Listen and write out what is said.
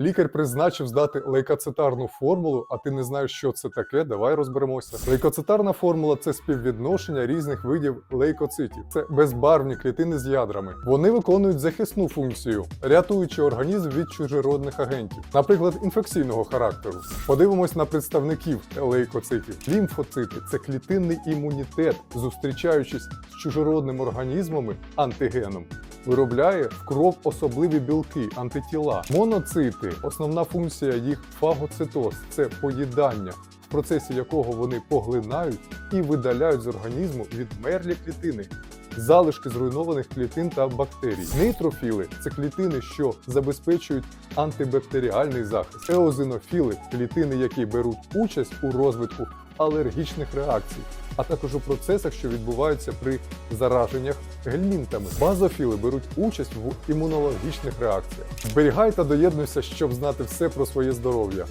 Лікар призначив здати лейкоцитарну формулу, а ти не знаєш, що це таке. Давай розберемося. Лейкоцитарна формула це співвідношення різних видів лейкоцитів. Це безбарвні клітини з ядрами. Вони виконують захисну функцію, рятуючи організм від чужеродних агентів, наприклад, інфекційного характеру. Подивимось на представників лейкоцитів. Лімфоцити це клітинний імунітет, зустрічаючись з чужеродними організмами антигеном виробляє в кров особливі білки, антитіла. Моноцити основна функція їх фагоцитоз це поїдання, в процесі якого вони поглинають і видаляють з організму відмерлі клітини. Залишки зруйнованих клітин та бактерій. Нейтрофіли це клітини, що забезпечують антибактеріальний захист. Еозинофіли клітини, які беруть участь у розвитку алергічних реакцій, а також у процесах, що відбуваються при зараженнях гельмінтами. Базофіли беруть участь в імунологічних реакціях. Зберігай та доєднуйся, щоб знати все про своє здоров'я.